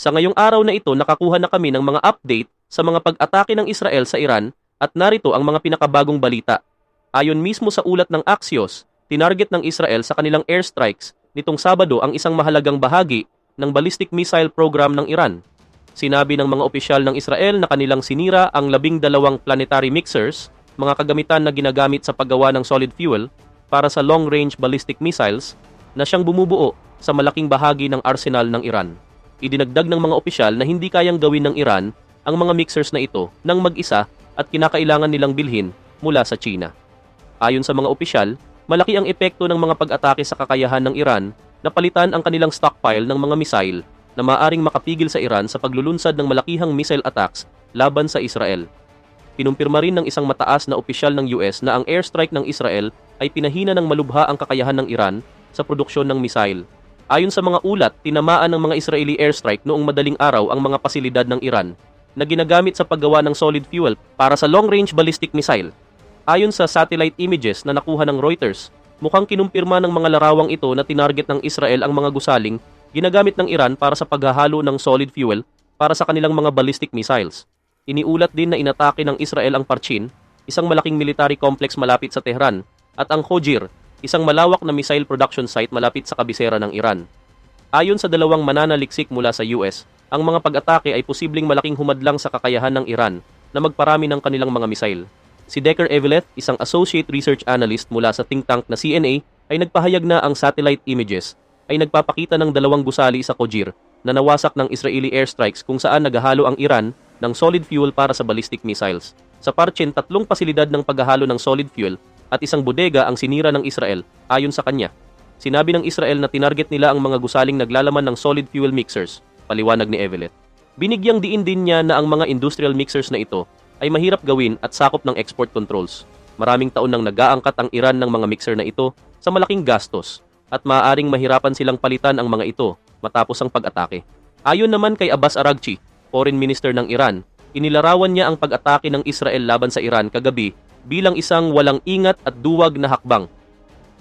Sa ngayong araw na ito, nakakuha na kami ng mga update sa mga pag-atake ng Israel sa Iran at narito ang mga pinakabagong balita. Ayon mismo sa ulat ng Axios, tinarget ng Israel sa kanilang airstrikes nitong Sabado ang isang mahalagang bahagi ng ballistic missile program ng Iran. Sinabi ng mga opisyal ng Israel na kanilang sinira ang labing dalawang planetary mixers, mga kagamitan na ginagamit sa paggawa ng solid fuel para sa long-range ballistic missiles na siyang bumubuo sa malaking bahagi ng arsenal ng Iran. Idinagdag ng mga opisyal na hindi kayang gawin ng Iran ang mga mixers na ito ng mag-isa at kinakailangan nilang bilhin mula sa China. Ayon sa mga opisyal, malaki ang epekto ng mga pag-atake sa kakayahan ng Iran na palitan ang kanilang stockpile ng mga missile na maaring makapigil sa Iran sa paglulunsad ng malakihang missile attacks laban sa Israel. Kinumpirma rin ng isang mataas na opisyal ng US na ang airstrike ng Israel ay pinahina ng malubha ang kakayahan ng Iran sa produksyon ng missile. Ayon sa mga ulat, tinamaan ng mga Israeli airstrike noong madaling araw ang mga pasilidad ng Iran na ginagamit sa paggawa ng solid fuel para sa long-range ballistic missile. Ayon sa satellite images na nakuha ng Reuters, mukhang kinumpirma ng mga larawang ito na tinarget ng Israel ang mga gusaling ginagamit ng Iran para sa paghahalo ng solid fuel para sa kanilang mga ballistic missiles. Iniulat din na inatake ng Israel ang Parchin, isang malaking military complex malapit sa Tehran, at ang Khojir, isang malawak na missile production site malapit sa kabisera ng Iran. Ayon sa dalawang mananaliksik mula sa US, ang mga pag-atake ay posibleng malaking humadlang sa kakayahan ng Iran na magparami ng kanilang mga missile. Si Decker Eveleth, isang associate research analyst mula sa think tank na CNA, ay nagpahayag na ang satellite images ay nagpapakita ng dalawang gusali sa Kojir na nawasak ng Israeli airstrikes kung saan naghahalo ang Iran ng solid fuel para sa ballistic missiles. Sa Parchin, tatlong pasilidad ng paghahalo ng solid fuel at isang bodega ang sinira ng Israel ayon sa kanya. Sinabi ng Israel na tinarget nila ang mga gusaling naglalaman ng solid fuel mixers, paliwanag ni Evelet. Binigyang diin din niya na ang mga industrial mixers na ito ay mahirap gawin at sakop ng export controls. Maraming taon nang nag-aangkat ang Iran ng mga mixer na ito sa malaking gastos at maaaring mahirapan silang palitan ang mga ito matapos ang pag-atake. Ayon naman kay Abbas Araghchi, Foreign Minister ng Iran, inilarawan niya ang pag-atake ng Israel laban sa Iran kagabi bilang isang walang ingat at duwag na hakbang.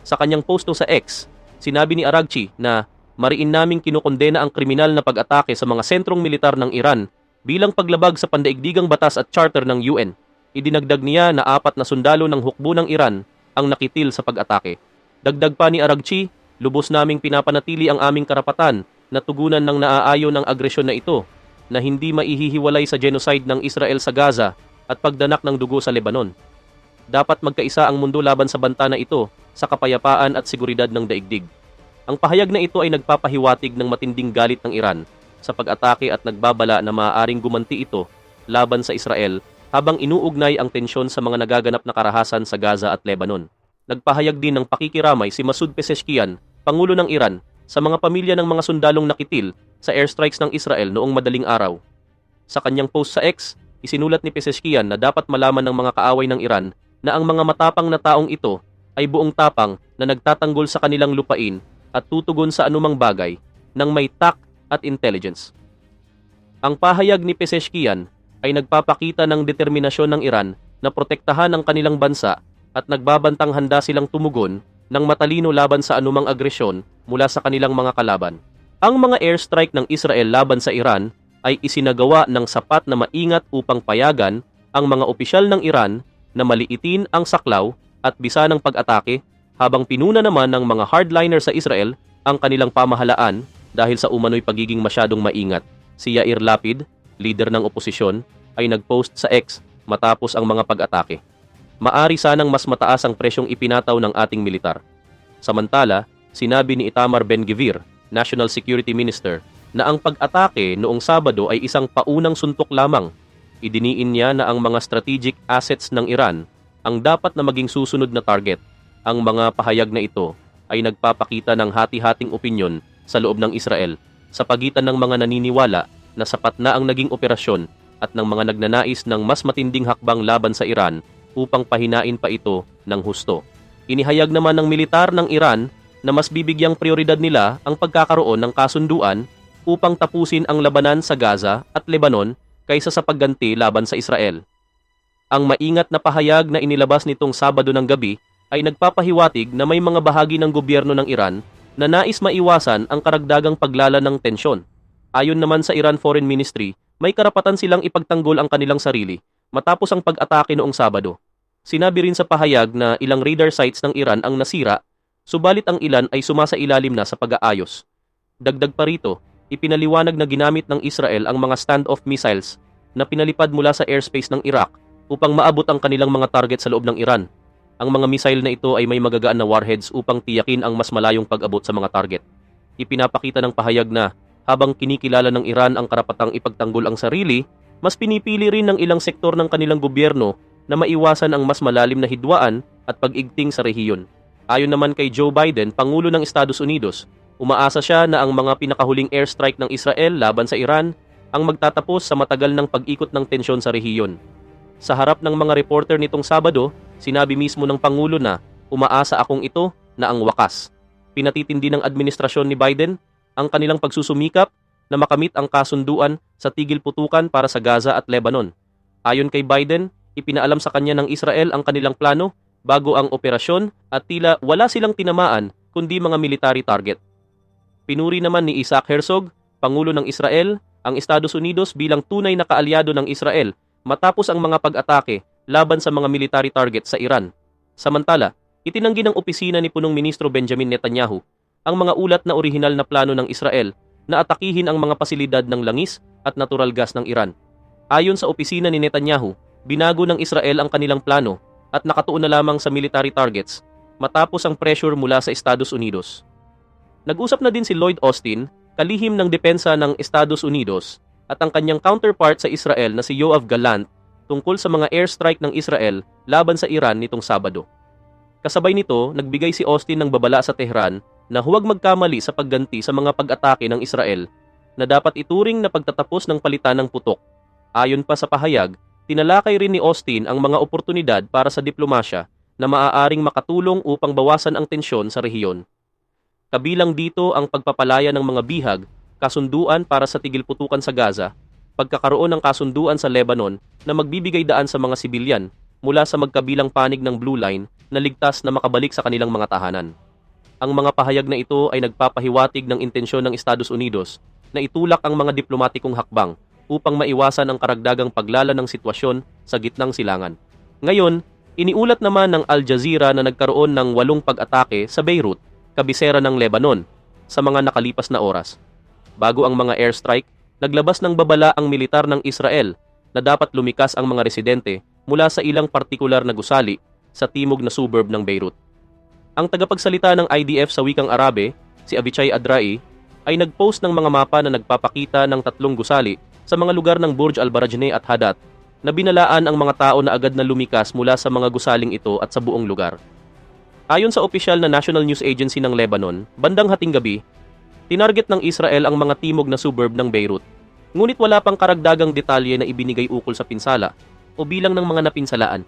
Sa kanyang posto sa X, sinabi ni Araghchi na mariin naming kinukondena ang kriminal na pag-atake sa mga sentrong militar ng Iran bilang paglabag sa pandaigdigang batas at charter ng UN. Idinagdag niya na apat na sundalo ng hukbo ng Iran ang nakitil sa pag-atake. Dagdag pa ni Araghchi, lubos naming pinapanatili ang aming karapatan na tugunan ng naaayon ng agresyon na ito na hindi maihihiwalay sa genocide ng Israel sa Gaza at pagdanak ng dugo sa Lebanon. Dapat magkaisa ang mundo laban sa banta na ito sa kapayapaan at seguridad ng daigdig. Ang pahayag na ito ay nagpapahiwatig ng matinding galit ng Iran sa pag-atake at nagbabala na maaaring gumanti ito laban sa Israel habang inuugnay ang tensyon sa mga nagaganap na karahasan sa Gaza at Lebanon. Nagpahayag din ng pakikiramay si Masoud Pezeshkian, Pangulo ng Iran, sa mga pamilya ng mga sundalong nakitil sa airstrikes ng Israel noong madaling araw. Sa kanyang post sa X, isinulat ni Pezeshkian na dapat malaman ng mga kaaway ng Iran na ang mga matapang na taong ito ay buong tapang na nagtatanggol sa kanilang lupain at tutugon sa anumang bagay ng may tak at intelligence. Ang pahayag ni Pezeshkian ay nagpapakita ng determinasyon ng Iran na protektahan ang kanilang bansa at nagbabantang handa silang tumugon ng matalino laban sa anumang agresyon mula sa kanilang mga kalaban. Ang mga airstrike ng Israel laban sa Iran ay isinagawa ng sapat na maingat upang payagan ang mga opisyal ng Iran na maliitin ang saklaw at bisa ng pag-atake habang pinuna naman ng mga hardliner sa Israel ang kanilang pamahalaan dahil sa umano'y pagiging masyadong maingat. Si Yair Lapid, leader ng oposisyon, ay nagpost sa X matapos ang mga pag-atake. Maari sanang mas mataas ang presyong ipinataw ng ating militar. Samantala, sinabi ni Itamar Ben-Gvir, National Security Minister, na ang pag-atake noong Sabado ay isang paunang suntok lamang. Idiniin niya na ang mga strategic assets ng Iran ang dapat na maging susunod na target. Ang mga pahayag na ito ay nagpapakita ng hati-hating opinyon sa loob ng Israel sa pagitan ng mga naniniwala na sapat na ang naging operasyon at ng mga nagnanais ng mas matinding hakbang laban sa Iran upang pahinain pa ito ng husto. Inihayag naman ng militar ng Iran na mas bibigyang prioridad nila ang pagkakaroon ng kasunduan upang tapusin ang labanan sa Gaza at Lebanon kaysa sa pagganti laban sa Israel. Ang maingat na pahayag na inilabas nitong Sabado ng gabi ay nagpapahiwatig na may mga bahagi ng gobyerno ng Iran na nais maiwasan ang karagdagang paglala ng tensyon. Ayon naman sa Iran Foreign Ministry, may karapatan silang ipagtanggol ang kanilang sarili matapos ang pag-atake noong Sabado. Sinabi rin sa pahayag na ilang radar sites ng Iran ang nasira, subalit ang ilan ay sumasailalim na sa pag-aayos. Dagdag pa rito, ipinaliwanag na ginamit ng Israel ang mga standoff missiles na pinalipad mula sa airspace ng Iraq upang maabot ang kanilang mga target sa loob ng Iran. Ang mga missile na ito ay may magagaan na warheads upang tiyakin ang mas malayong pag-abot sa mga target. Ipinapakita ng pahayag na habang kinikilala ng Iran ang karapatang ipagtanggol ang sarili, mas pinipili rin ng ilang sektor ng kanilang gobyerno na maiwasan ang mas malalim na hidwaan at pag-igting sa rehiyon. Ayon naman kay Joe Biden, Pangulo ng Estados Unidos, umaasa siya na ang mga pinakahuling airstrike ng Israel laban sa Iran ang magtatapos sa matagal ng pag-ikot ng tensyon sa rehiyon. Sa harap ng mga reporter nitong Sabado, sinabi mismo ng Pangulo na umaasa akong ito na ang wakas. Pinatitindi ng administrasyon ni Biden ang kanilang pagsusumikap na makamit ang kasunduan sa tigil putukan para sa Gaza at Lebanon. Ayon kay Biden, ipinaalam sa kanya ng Israel ang kanilang plano bago ang operasyon at tila wala silang tinamaan kundi mga military target. Pinuri naman ni Isaac Herzog, Pangulo ng Israel, ang Estados Unidos bilang tunay na kaalyado ng Israel matapos ang mga pag-atake laban sa mga military target sa Iran. Samantala, itinanggi ng opisina ni punong ministro Benjamin Netanyahu ang mga ulat na orihinal na plano ng Israel na atakihin ang mga pasilidad ng langis at natural gas ng Iran. Ayon sa opisina ni Netanyahu, binago ng Israel ang kanilang plano at nakatuon na lamang sa military targets matapos ang pressure mula sa Estados Unidos. Nag-usap na din si Lloyd Austin, kalihim ng depensa ng Estados Unidos, at ang kanyang counterpart sa Israel na si Yoav Gallant tungkol sa mga airstrike ng Israel laban sa Iran nitong Sabado. Kasabay nito, nagbigay si Austin ng babala sa Tehran na huwag magkamali sa pagganti sa mga pag-atake ng Israel na dapat ituring na pagtatapos ng palitan ng putok. Ayon pa sa pahayag, tinalakay rin ni Austin ang mga oportunidad para sa diplomasya na maaaring makatulong upang bawasan ang tensyon sa rehiyon. Kabilang dito ang pagpapalaya ng mga bihag, kasunduan para sa tigil putukan sa Gaza, pagkakaroon ng kasunduan sa Lebanon na magbibigay daan sa mga sibilyan mula sa magkabilang panig ng Blue Line na ligtas na makabalik sa kanilang mga tahanan. Ang mga pahayag na ito ay nagpapahiwatig ng intensyon ng Estados Unidos na itulak ang mga diplomatikong hakbang upang maiwasan ang karagdagang paglala ng sitwasyon sa gitnang silangan. Ngayon, iniulat naman ng Al Jazeera na nagkaroon ng walong pag-atake sa Beirut, kabisera ng Lebanon, sa mga nakalipas na oras. Bago ang mga airstrike, naglabas ng babala ang militar ng Israel na dapat lumikas ang mga residente mula sa ilang partikular na gusali sa timog na suburb ng Beirut. Ang tagapagsalita ng IDF sa wikang Arabe, si Avichai Adrai, ay nagpost ng mga mapa na nagpapakita ng tatlong gusali sa mga lugar ng Burj al-Barajne at Hadat na binalaan ang mga tao na agad na lumikas mula sa mga gusaling ito at sa buong lugar. Ayon sa opisyal na National News Agency ng Lebanon, bandang hating gabi, tinarget ng Israel ang mga timog na suburb ng Beirut. Ngunit wala pang karagdagang detalye na ibinigay ukol sa pinsala o bilang ng mga napinsalaan.